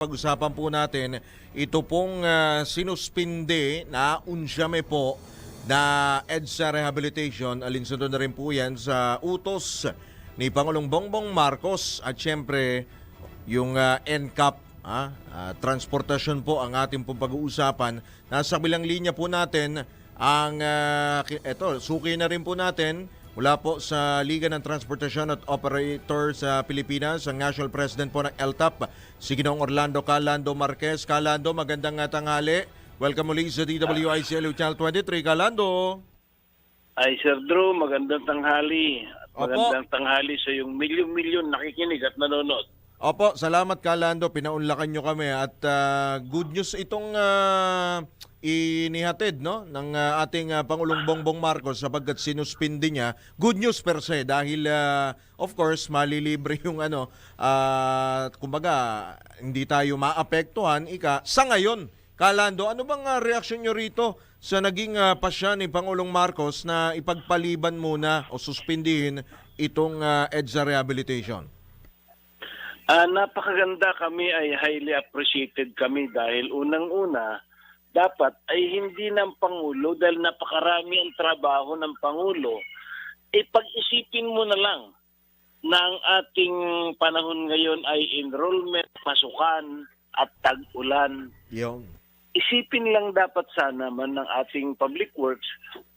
Pag-usapan po natin, ito pong uh, sinuspinde na unsyame po na EDSA Rehabilitation, alinsunod na rin po yan sa utos ni Pangulong Bongbong Marcos at syempre yung uh, NCAP, ah, ah, transportasyon po ang ating pong pag-uusapan. Nasa bilang linya po natin ang, uh, eto, suki na rin po natin Mula po sa Liga ng Transportasyon at Operator sa Pilipinas, ang National President po ng LTAP, si Ginoong Orlando Calando Marquez. Calando, magandang tanghali. Welcome muli sa DWICLU Channel 23. Calando. Ay, Sir Drew, magandang tanghali. At Opo. magandang tanghali sa yung milyon-milyon nakikinig at nanonood. Opo, salamat Calando. Pinaunlakan nyo kami at uh, good news itong uh, inihatid no ng uh, ating uh, Pangulong Bongbong Marcos sapagkat sinuspindi niya. Good news per se dahil uh, of course malilibre yung ano uh, kumbaga hindi tayo maapektuhan ika sa ngayon. Calando, ano bang uh, reaksyon nyo rito sa naging uh, pasya ni Pangulong Marcos na ipagpaliban muna o suspindihin itong uh, EDSA rehabilitation? Ah, napakaganda kami ay highly appreciated kami dahil unang-una, dapat ay hindi ng Pangulo dahil napakarami ang trabaho ng Pangulo. E pag-isipin mo na lang na ang ating panahon ngayon ay enrollment, pasukan at tag-ulan. Yung. isipin lang dapat sana man ng ating public works,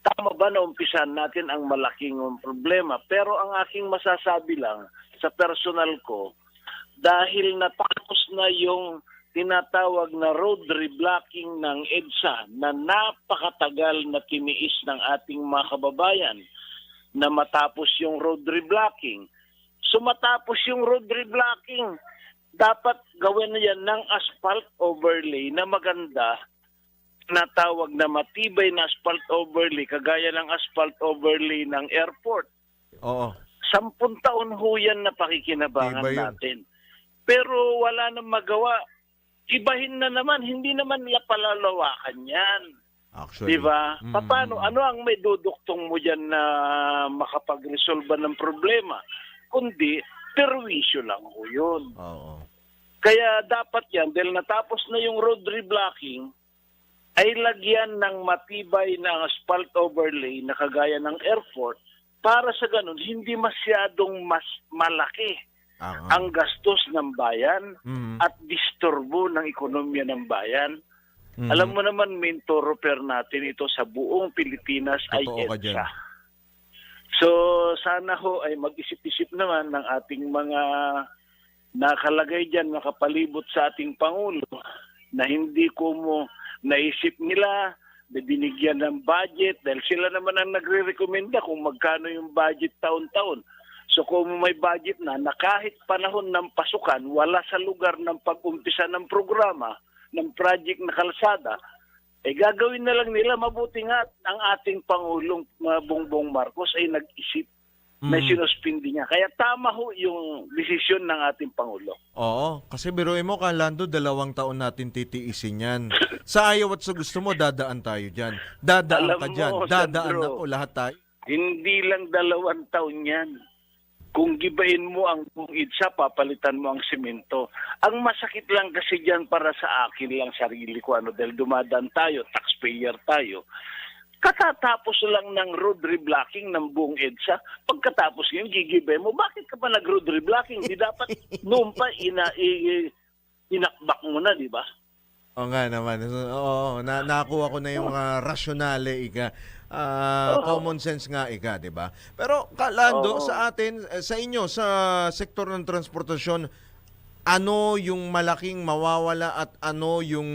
tama ba na umpisan natin ang malaking problema? Pero ang aking masasabi lang sa personal ko, dahil natapos na yung tinatawag na road reblocking ng EDSA na napakatagal na tiniis ng ating mga kababayan na matapos yung road reblocking. So matapos yung road reblocking, dapat gawin na yan ng asphalt overlay na maganda na tawag na matibay na asphalt overlay kagaya ng asphalt overlay ng airport. Oo. Sampung taon ho yan na pakikinabangan natin. Pero wala nang magawa. Ibahin na naman, hindi naman nila palalawakan yan. Actually. Di ba? Mm. Paano, ano ang may duduktong mo dyan na makapag-resolve ng problema? Kundi, perwisyo lang ho yun. Oo. Kaya dapat yan, dahil natapos na yung road reblocking, ay lagyan ng matibay na asphalt overlay na kagaya ng airport para sa ganun, hindi masyadong mas malaki Ah, ang gastos ng bayan mm. at disturbo ng ekonomiya ng bayan. Mm. Alam mo naman, main thoroughfare natin ito sa buong Pilipinas ay Totoo dyan. EDSA. So, sana ho ay mag-isip-isip naman ng ating mga nakalagay dyan, nakapalibot sa ating Pangulo, na hindi ko mo naisip nila na binigyan ng budget dahil sila naman ang nagre-recommenda kung magkano yung budget taon-taon. So kung may budget na, na kahit panahon ng pasukan, wala sa lugar ng pag-umpisa ng programa, ng project na kalsada, eh gagawin na lang nila. Mabuti nga ang ating Pangulong uh, Bongbong Marcos ay nag-isip na Mm. sinuspindi niya. Kaya tama ho yung desisyon ng ating Pangulo. Oo, kasi biruin mo, Kalando, dalawang taon natin titiisin yan. Sa ayaw at sa gusto mo, dadaan tayo dyan. Dadaan Alam ka mo, dyan. Dadaan Sandro, ako, lahat tayo. Hindi lang dalawang taon yan. Kung gibain mo ang buong itsa, papalitan mo ang simento. Ang masakit lang kasi dyan para sa akin lang sarili ko, ano, dahil dumadaan tayo, taxpayer tayo. Katatapos lang ng road reblocking ng buong EDSA, pagkatapos yun, gigibay mo, bakit ka pa nag-road reblocking? Di dapat noon pa ina, i, inakbak mo na, di ba? Oo nga naman. Oo, na nakuha ko na yung uh, rasyonale, ika. Ah, Oo. common sense nga, ika, di ba? Pero, Kalando, Oo. sa atin, eh, sa inyo, sa sektor ng transportasyon, ano yung malaking mawawala at ano yung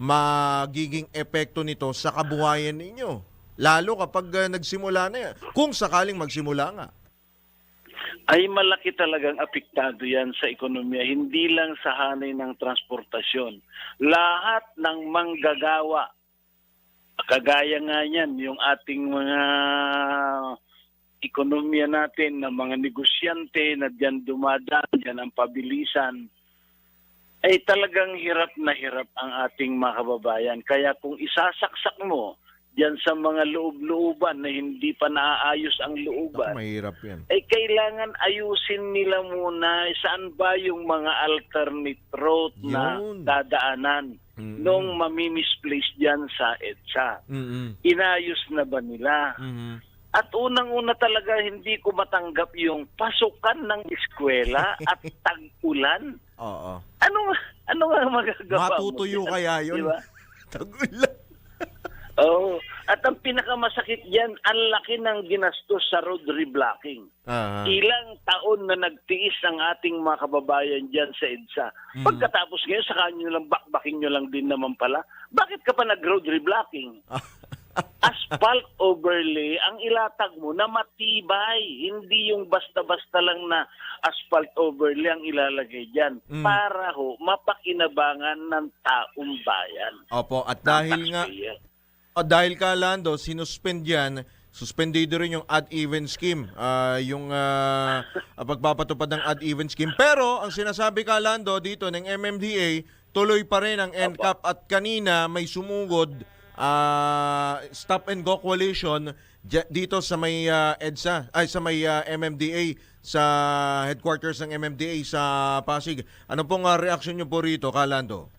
magiging epekto nito sa kabuhayan ninyo? Lalo kapag ah, nagsimula na yan. Kung sakaling magsimula nga. ay malaki talagang apektado yan sa ekonomiya, hindi lang sa hanay ng transportasyon. Lahat ng manggagawa, kagaya nga yan, yung ating mga ekonomiya natin, ng mga negosyante na diyan dumadaan, diyan ang pabilisan, ay talagang hirap na hirap ang ating mga kababayan. Kaya kung isasaksak mo diyan sa mga loob-looban na hindi pa naaayos ang looban, mahirap yan. ay kailangan ayusin nila muna saan ba yung mga alternate route na Yun. dadaanan Mm-mm. nung mamimisplace diyan sa EDSA. Mm-mm. Inayos na ba nila? Mhm. At unang-una talaga hindi ko matanggap yung pasukan ng eskwela at tag-ulan. Oo. Ano ano nga magagawa Matutuyo mo? dyan? kaya yun? Di ba? Tagulan. Oo. At ang pinakamasakit diyan, ang laki ng ginastos sa road reblocking. Ah. Ilang taon na nagtiis ang ating mga kababayan diyan sa EDSA. Mm. Pagkatapos ngayon, saka nyo lang, bakbaking nyo lang din naman pala. Bakit ka pa nag-road reblocking? asphalt overlay ang ilatag mo na matibay. Hindi yung basta-basta lang na asphalt overlay ang ilalagay dyan. Mm. Para ho, mapakinabangan ng taong bayan. Opo, at dahil nga, Oh, dahil ka Lando, sinuspend yan, suspendido rin yung odd-even scheme, ah, yung ah, pagpapatupad ng odd-even scheme. Pero, ang sinasabi ka Lando dito ng MMDA, tuloy pa rin ang NCAP at kanina may sumugod ah, stop and go coalition dito sa may ah, EDSA, ay sa may ah, MMDA sa headquarters ng MMDA sa Pasig. Ano pong ah, reaksyon niyo po rito, Kalando?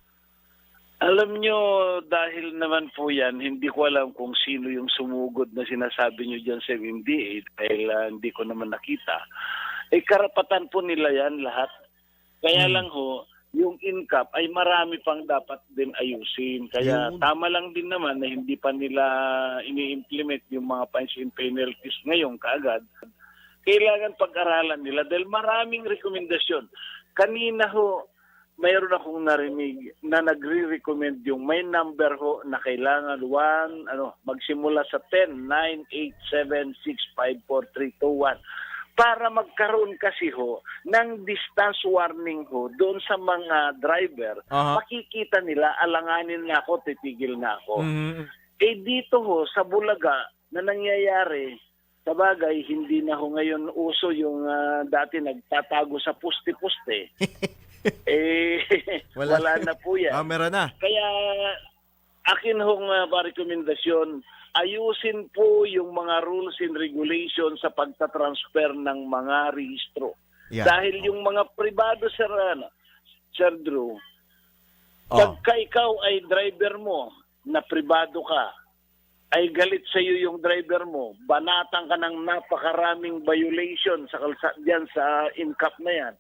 Alam nyo, dahil naman po yan, hindi ko alam kung sino yung sumugod na sinasabi nyo dyan sa MMDA dahil ah, hindi ko naman nakita. Eh, karapatan po nila yan lahat. Kaya lang ho, yung income ay marami pang dapat din ayusin. Kaya Yun. tama lang din naman na hindi pa nila ini-implement yung mga fines and penalties ngayon kaagad. Kailangan pag-aralan nila dahil maraming rekomendasyon. Kanina ho, mayroon akong narinig na nagre-recommend yung may number ho na kailangan 1, ano, magsimula sa 10, 9, 8, 7, 6, 5, 4, 3, 2, 1 para magkaroon kasi ho ng distance warning ho doon sa mga driver, Aha. makikita nila alanganin na ako, titigil na ako. Mhm. Eh dito ho, sa Bulaga, na nangyayari, sa bagay, hindi na ho ngayon uso yung ah, dati nagtatago sa puste-puste. eh, Wala. wala. na po yan. Camera na. Kaya akin hong uh, rekomendasyon, ayusin po yung mga rules and regulations sa pagtatransfer ng mga rehistro. Yan. Dahil yung mga pribado, Sir, ano, Sir Drew, Oh. pagka ikaw ay driver mo, na pribado ka, ay galit sa iyo yung driver mo, banatan ka ng napakaraming violation sa kalsa, diyan sa incap na yan.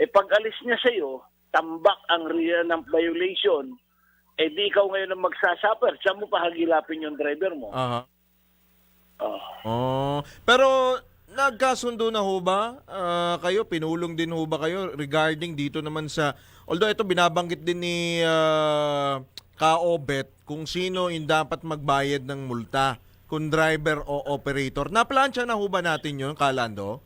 Eh pag alis niya sa iyo, tambak ang real ng violation, eh di ikaw ngayon ang magsasuffer. Saan mo pahagilapin yung driver mo? Aha. Oh. Oh, pero nagkasundo na ho ba ah, kayo? Pinulong din ho ba kayo regarding dito naman sa Although ito binabanggit din ni uh, Kaobet kung sino yung dapat magbayad ng multa, kung driver o operator. Naplansya na ho ba natin yun, Kalando?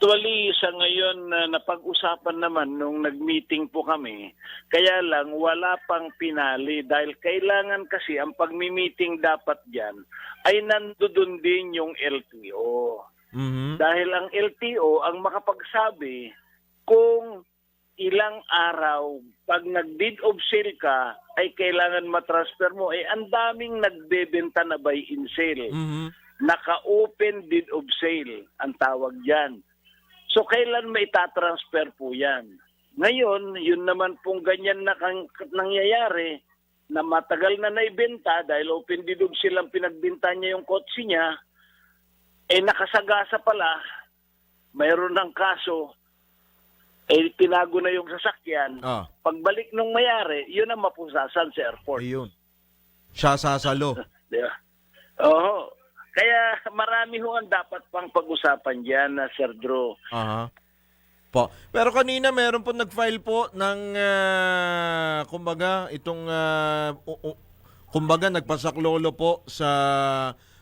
Actually, sa ngayon na napag-usapan naman nung nag-meeting po kami, kaya lang wala pang pinali dahil kailangan kasi ang pag-meeting dapat diyan ay nandoon din yung LTO. Mhm. Dahil ang LTO ang makapagsabi kung ilang araw pag nag-deed of sale ka ay kailangan matransfer mo eh ang daming nagbebenta na buy in sale Mhm. naka-open deed of sale ang tawag dyan. So, kailan may tatransfer po yan? Ngayon, yun naman pong ganyan na kang, nangyayari na matagal na naibenta dahil open deed of sale ang pinagbenta niya yung kotse niya, eh nakasagasa pala, mayroon ng kaso, eh tinago na yung sasakyan. Ah, Pagbalik nung mayari, yun ang mapusasan sa airport. ayun. Siya sasalo. Di ba? Marami ho ang dapat pang pag-usapan diyan na Sir Drew. Aha. Po. Pero kanina meron po nag-file po ng ah, kumbaga itong ah, u- u- kumbaga nagpasaklolo po sa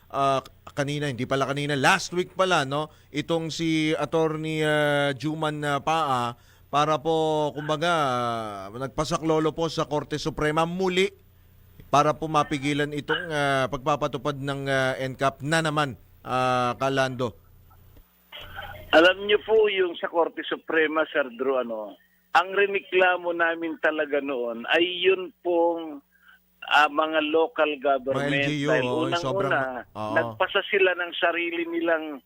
ah, kanina hindi pala kanina last week pala no itong si attorney ah, Juman na Paa para po kumbaga ah, nagpasaklolo po sa Korte Suprema muli para po mapigilan itong ah, pagpapatupad ng ah, NCAP na naman ah, Kalando. Alam niyo po yung sa Korte Suprema, Sir Drew, ano, ang reniklamo namin talaga noon ay yun pong ah, mga local government. Mga LGU, Dahil unang-una, sobrang- oo. nagpasa sila ng sarili nilang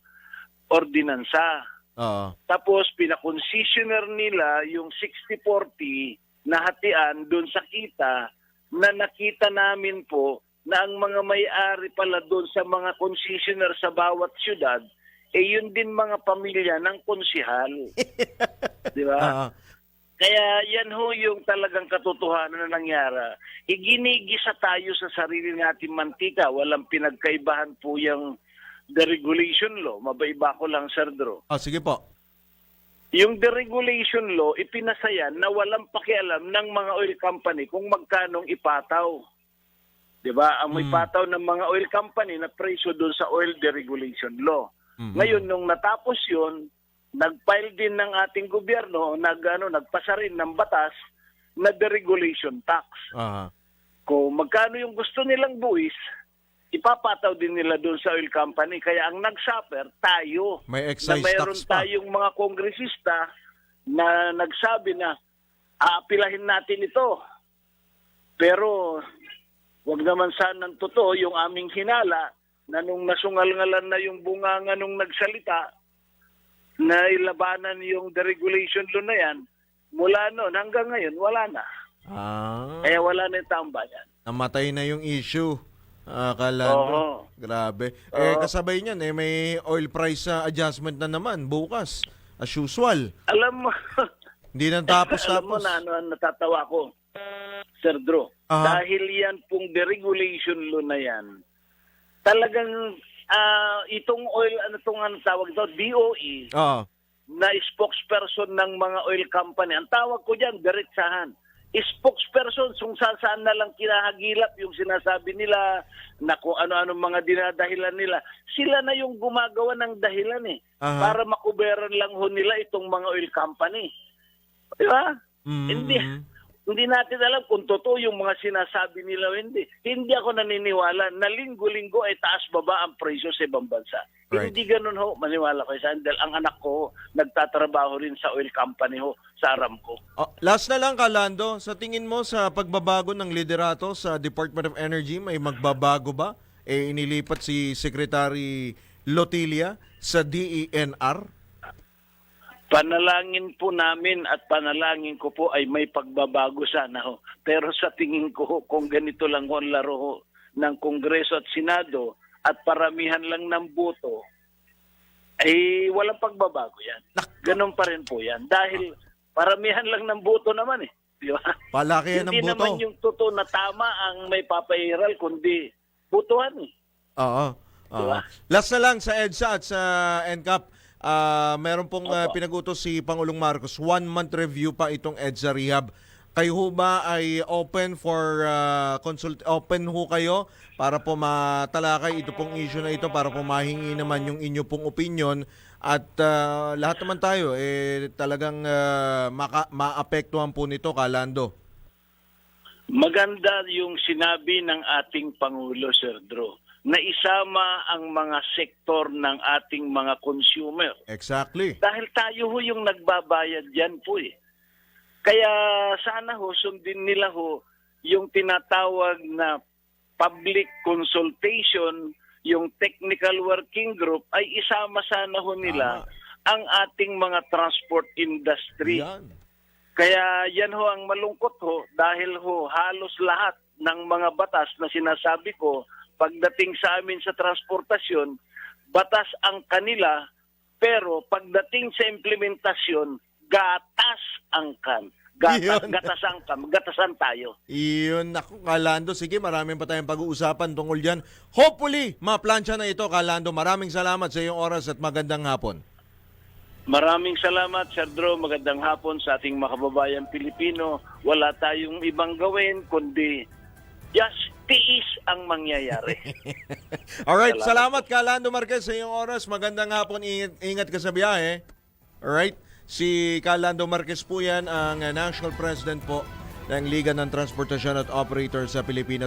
ordinansa. Oo. Tapos pinakonsessioner nila yung 60-40 na hatian doon sa kita na nakita namin po na ang mga may-ari pala doon sa mga concessioner sa bawat syudad, eh yun din mga pamilya ng konsihal. Di ba? Kaya yan ho yung talagang katotohanan na nangyara. Iginigisa tayo sa sarili natin mantika. Walang pinagkaibahan po yung deregulation law. Mabaiba ko lang, Sir Drew. ah, sige po. Yung deregulation law, ipinasayan na walang pakialam ng mga oil company kung magkanong ipataw. 'Di ba? Ang may Mm. pataw ng mga oil company na presyo doon sa oil deregulation law. Mhm. Ngayon nung natapos 'yon, nag-file din ng ating gobyerno, nag ano, nagpasa rin ng batas na deregulation tax. Aha. Kung magkano yung gusto nilang buwis, ipapataw din nila doon sa oil company. Kaya ang nag-suffer, tayo May na excise mayroon tax pa. tayong mga kongresista na nagsabi na aapilahin natin ito. Pero wag naman sanang totoo yung aming hinala na nung nasungal-ngalan na yung bunganga nung nagsalita na ilabanan yung deregulation law na yan, mula noon hanggang ngayon, wala na. Ah, Kaya wala na yung tambayan. namatay na yung issue. Ah, Kalando. Oo. Grabe. Eh, Oo. kasabay niyan, eh, may oil price ah, adjustment na naman bukas. As usual. Alam mo, Hindi na tapos alam mo na ano natatawa ko, Sir Drew. Aha. Dahil yan pong deregulation law na yan, talagang ah, itong oil, ano itong ano tawag ito, DOE, Oo. na spokesperson ng mga oil company, ang tawag ko dyan, diretsahan. Spokesperson, kung saan saan na lang kinahagilap yung sinasabi nila na kung ano-ano mga dinadahilan nila. Sila na yung gumagawa ng dahilan eh. Aha. Para makuberan lang ho nila itong mga oil company. Di ba? Mm. Hindi. Hindi natin alam kung totoo yung mga sinasabi nila o hindi. Hindi ako naniniwala na linggo-linggo ay taas-baba ang presyo sa ibang bansa. Right. Hindi ganun ho, maniwala ko sa dahil ang anak ko nagtatrabaho rin sa oil company ho, sa Aramco. Oh, last na lang, Kalando. Sa tingin mo sa pagbabago ng liderato sa Department of Energy, may magbabago ba? Eh, inilipat si Secretary Lotilia sa DENR? Panalangin po namin at panalangin ko po ay may pagbabago sana ho. Pero sa tingin ko ho, kung ganito lang ho ang laro ho ng Kongreso at Senado at paramihan lang ng boto, ay walang pagbabago yan. Ganon pa rin po yan. Dahil paramihan lang ng boto naman eh. Di ba? Palakihan ng Hindi boto. naman yung totoo na tama ang may papairal, kundi botohan eh. Oo. Oo. Diba? Last na lang sa EDSA at sa NCAP, ah meron pong Opo. pinagutos si Pangulong Marcos, one-month review pa itong EDSA Rehab. Kayo ho ba ay open for ah, consult open ho kayo para po matalakay ito pong issue na ito para po mahingi naman yung inyo pong opinion at ah, lahat naman tayo eh talagang ah, maka- maapektuhan po nito kalando. Maganda yung sinabi ng ating Pangulo, Sir Drew, na isama ang mga sektor ng ating mga consumer. Exactly. Dahil tayo ho yung nagbabayad yan po eh. Kaya sana ho, sundin nila ho yung tinatawag na public consultation, yung technical working group, ay isama sana ho nila ang ating mga transport industry. Yan. Kaya yan ho ang malungkot ho dahil ho halos lahat ng mga batas na sinasabi ko pagdating sa amin sa transportasyon, batas ang kanila pero pagdating sa implementasyon, gatas ang kan. Gatas, Yun. gatasan ka, gatasan tayo. Iyon, naku, Kalando. Sige, maraming pa tayong pag-uusapan tungkol dyan. Hopefully, maplansya na ito, Kalando. Maraming salamat sa iyong oras at magandang hapon. Maraming salamat, Sir Drew. Magandang hapon sa ating mga kababayan Pilipino. Wala tayong ibang gawin kundi just tiis ang mangyayari. Alright, salamat, Salamat Kalando Marquez sa iyong oras. Magandang hapon. Ingat, ingat ka sa biyahe. Alright? Si Kalando Marquez po yan, ang uh, National President po ng Liga ng Transportasyon at Operator sa Pilipinas.